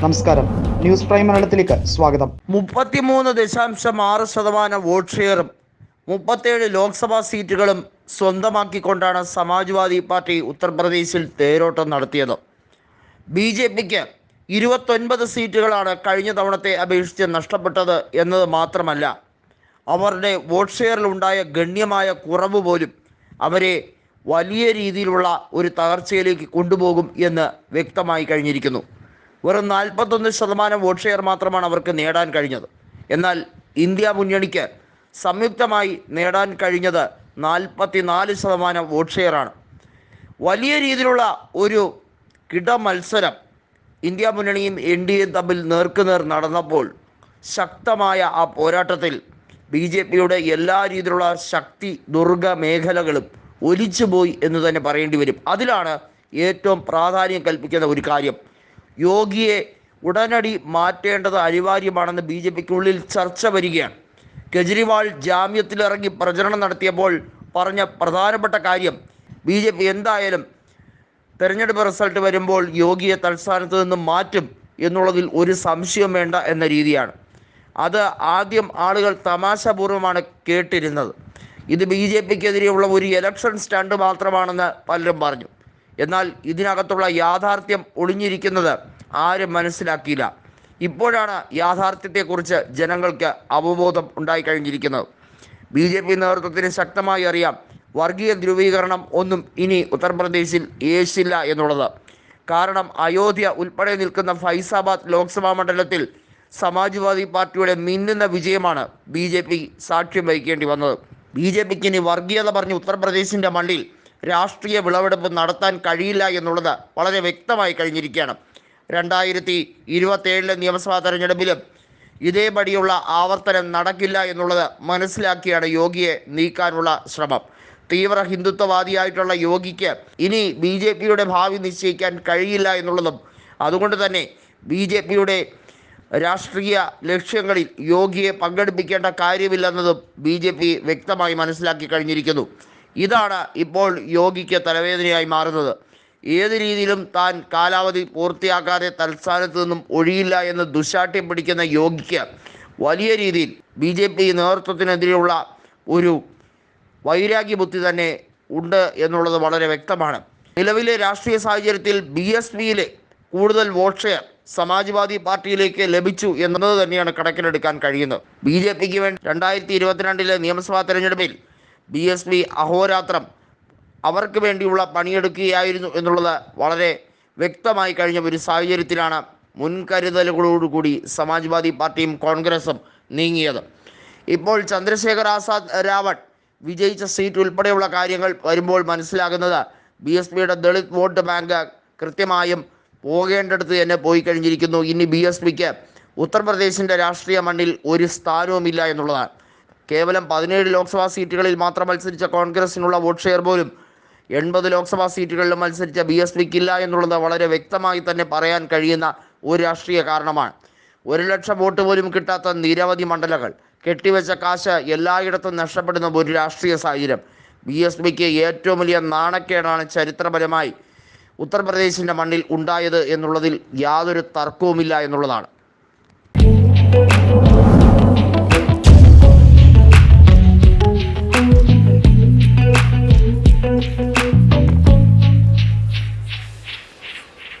നമസ്കാരം. News prime മലയാളത്തിലേക്ക് സ്വാഗതം. മുപ്പത്തിമൂന്ന് ദശാംശം ആറ് ശതമാനം വോട്ട് ഷെയറും മുപ്പത്തേഴ് ലോക്സഭാ സീറ്റുകളും സ്വന്തമാക്കിക്കൊണ്ടാണ് സമാജ്വാദി പാർട്ടി ഉത്തർപ്രദേശിൽ തേരോട്ടം നടത്തിയത്. ബി ജെ പിക്ക് ഇരുപത്തൊൻപത് സീറ്റുകളാണ് കഴിഞ്ഞ തവണത്തെ അപേക്ഷിച്ച് നഷ്ടപ്പെട്ടത് എന്നത് മാത്രമല്ല അവരുടെ വോട്ട് ഷെയറിലുണ്ടായ ഗണ്യമായ കുറവ് പോലും അവരെ വലിയ രീതിയിലുള്ള ഒരു തകർച്ചയിലേക്ക് കൊണ്ടുപോകും എന്ന് വ്യക്തമായി കഴിഞ്ഞിരിക്കുന്നു. വെറും നാൽപ്പത്തൊന്ന് ശതമാനം വോട്ട് ഷെയർ മാത്രമാണ് അവർക്ക് നേടാൻ കഴിഞ്ഞത്. എന്നാൽ ഇന്ത്യ മുന്നണിക്ക് സംയുക്തമായി നേടാൻ കഴിഞ്ഞത് നാൽപ്പത്തി നാല് ശതമാനം വോട്ട് ഷെയറാണ് വലിയ രീതിയിലുള്ള ഒരു കിട മത്സരം ഇന്ത്യ മുന്നണിയും എൻ ഡി എയും തമ്മിൽ നേർക്കുനേർ നടന്നപ്പോൾ ശക്തമായ ആ പോരാട്ടത്തിൽ ബി ജെ പിയുടെ എല്ലാ രീതിയിലുള്ള ശക്തി ദുർഗ മേഖലകളും ഒലിച്ചുപോയി എന്ന് തന്നെ പറയേണ്ടി വരും. അതിലാണ് ഏറ്റവും പ്രാധാന്യം കൽപ്പിക്കുന്ന ഒരു കാര്യം. യോഗിയെ ഉടനടി മാറ്റേണ്ടത് അനിവാര്യമാണെന്ന് ബി ജെ പിക്കുള്ളിൽ ചർച്ച വരികയാണ്. കെജ്രിവാൾ ജാമ്യത്തിലിറങ്ങി പ്രചരണം നടത്തിയപ്പോൾ പറഞ്ഞ പ്രധാനപ്പെട്ട കാര്യം ബി ജെ പി എന്തായാലും തെരഞ്ഞെടുപ്പ് റിസൾട്ട് വരുമ്പോൾ യോഗിയെ തൽസ്ഥാനത്ത് നിന്നും മാറ്റും എന്നുള്ളതിൽ ഒരു സംശയം വേണ്ട എന്ന രീതിയാണ്. അത് ആദ്യം ആളുകൾ തമാശപൂർവമാണ് കേട്ടിരുന്നത്. ഇത് ബി ജെ പിക്കെതിരെയുള്ള ഒരു ഇലക്ഷൻ സ്റ്റണ്ട് മാത്രമാണെന്ന് പലരും പറഞ്ഞു. എന്നാൽ ഇതിനകത്തുള്ള യാഥാർത്ഥ്യം ഒളിഞ്ഞിരിക്കുന്നത് ആരും മനസ്സിലാക്കിയില്ല. ഇപ്പോഴാണ് യാഥാർത്ഥ്യത്തെക്കുറിച്ച് ജനങ്ങൾക്ക് അവബോധം ഉണ്ടായിക്കഴിഞ്ഞിരിക്കുന്നത്. ബി ജെ പി നേതൃത്വത്തിന് ശക്തമായി അറിയാം വർഗീയ ധ്രുവീകരണം ഒന്നും ഇനി ഉത്തർപ്രദേശിൽ യേശില്ല എന്നുള്ളത്. കാരണം അയോധ്യ ഉൾപ്പെടെ നിൽക്കുന്ന ഫൈസാബാദ് ലോക്സഭാ മണ്ഡലത്തിൽ സമാജ്വാദി പാർട്ടിയുടെ മിന്നുന്ന വിജയമാണ് ബി ജെ പി സാക്ഷ്യം വഹിക്കേണ്ടി വന്നത്. ബി ജെ പിക്ക് ഇനി വർഗീയത പറഞ്ഞ് ഉത്തർപ്രദേശിന്റെ മണ്ണിൽ രാഷ്ട്രീയ വിളവെടുപ്പ് നടത്താൻ കഴിയില്ല എന്നുള്ളത് വളരെ വ്യക്തമായി കഴിഞ്ഞിരിക്കുകയാണ്. രണ്ടായിരത്തി ഇരുപത്തേഴിലെ നിയമസഭാ തെരഞ്ഞെടുപ്പിലും ഇതേപടിയുള്ള ആവർത്തനം നടക്കില്ല എന്നുള്ളത് മനസ്സിലാക്കിയാണ് യോഗിയെ നീക്കാനുള്ള ശ്രമം. തീവ്ര ഹിന്ദുത്വവാദിയായിട്ടുള്ള യോഗിക്ക് ഇനി ബി ജെ പിയുടെ ഭാവി നിശ്ചയിക്കാൻ കഴിയില്ല എന്നുള്ളതും അതുകൊണ്ട് തന്നെ ബി ജെ പിയുടെ രാഷ്ട്രീയ ലക്ഷ്യങ്ങളിൽ യോഗിയെ പങ്കെടുപ്പിക്കേണ്ട കാര്യമില്ലെന്നതും ബി ജെ പി വ്യക്തമായി മനസ്സിലാക്കി കഴിഞ്ഞിരിക്കുന്നു. ഇതാണ് ഇപ്പോൾ യോഗിക്ക് തലവേദനയായി മാറുന്നത്. ഏത് രീതിയിലും താൻ കാലാവധി പൂർത്തിയാക്കാതെ തൽസ്ഥാനത്ത് നിന്നും ഒഴിയില്ല എന്ന് ദുശാഠ്യം പിടിക്കുന്ന യോഗിക്ക് വലിയ രീതിയിൽ ബി ജെ പി നേതൃത്വത്തിനെതിരെയുള്ള ഒരു വൈരാഗ്യ ബുദ്ധി തന്നെ ഉണ്ട് എന്നുള്ളത് വളരെ വ്യക്തമാണ്. നിലവിലെ രാഷ്ട്രീയ സാഹചര്യത്തിൽ ബി എസ് പിയിലെ കൂടുതൽ വോട്ട് ഷെയർ സമാജ്വാദി പാർട്ടിയിലേക്ക് ലഭിച്ചു എന്നത് തന്നെയാണ് കണക്കിലെടുക്കാൻ കഴിയുന്നത്. ബി ജെ പിക്ക് വേണ്ടി രണ്ടായിരത്തി ഇരുപത്തിരണ്ടിലെ നിയമസഭാ തെരഞ്ഞെടുപ്പിൽ ബി എസ് പി അഹോരാത്രം അവർക്ക് വേണ്ടിയുള്ള പണിയെടുക്കുകയായിരുന്നു എന്നുള്ളത് വളരെ വ്യക്തമായി കഴിഞ്ഞ ഒരു സാഹചര്യത്തിലാണ് മുൻകരുതലുകളോടുകൂടി സമാജ്വാദി പാർട്ടിയും കോൺഗ്രസും നീങ്ങിയത്. ഇപ്പോൾ ചന്ദ്രശേഖർ ആസാദ് രാവൺ വിജയിച്ച സീറ്റ് ഉൾപ്പെടെയുള്ള കാര്യങ്ങൾ വരുമ്പോൾ മനസ്സിലാകുന്നത് ബി എസ് പിയുടെ ദളിത് വോട്ട് ബാങ്ക് കൃത്യമായും പോകേണ്ടടുത്ത് തന്നെ പോയി കഴിഞ്ഞിരിക്കുന്നു. ഇനി ബി എസ് പിക്ക് ഉത്തർപ്രദേശിന്റെ രാഷ്ട്രീയ മണ്ണിൽ ഒരു സ്ഥാനവുമില്ല എന്നുള്ളതാണ്. കേവലം പതിനേഴ് ലോക്സഭാ സീറ്റുകളിൽ മാത്രം മത്സരിച്ച കോൺഗ്രസിനുള്ള വോട്ട് ഷെയർ പോലും എൺപത് ലോക്സഭാ സീറ്റുകളിലും മത്സരിച്ച ബി എസ് പിക്ക് ഇല്ല എന്നുള്ളത് വളരെ വ്യക്തമായി തന്നെ പറയാൻ കഴിയുന്ന ഒരു രാഷ്ട്രീയ കാരണമാണ്. ഒരു ലക്ഷം വോട്ട് പോലും കിട്ടാത്ത നിരവധി മണ്ഡലങ്ങൾ കെട്ടിവെച്ച കാശ് എല്ലായിടത്തും നഷ്ടപ്പെടുന്ന ഒരു രാഷ്ട്രീയ സാഹചര്യം. ബി എസ് പിക്ക് ഏറ്റവും വലിയ നാണക്കേടാണ് ചരിത്രപരമായി ഉത്തർപ്രദേശിന്റെ മണ്ണിൽ ഉണ്ടായത് എന്നുള്ളതിൽ യാതൊരു തർക്കവുമില്ല എന്നുള്ളതാണ്.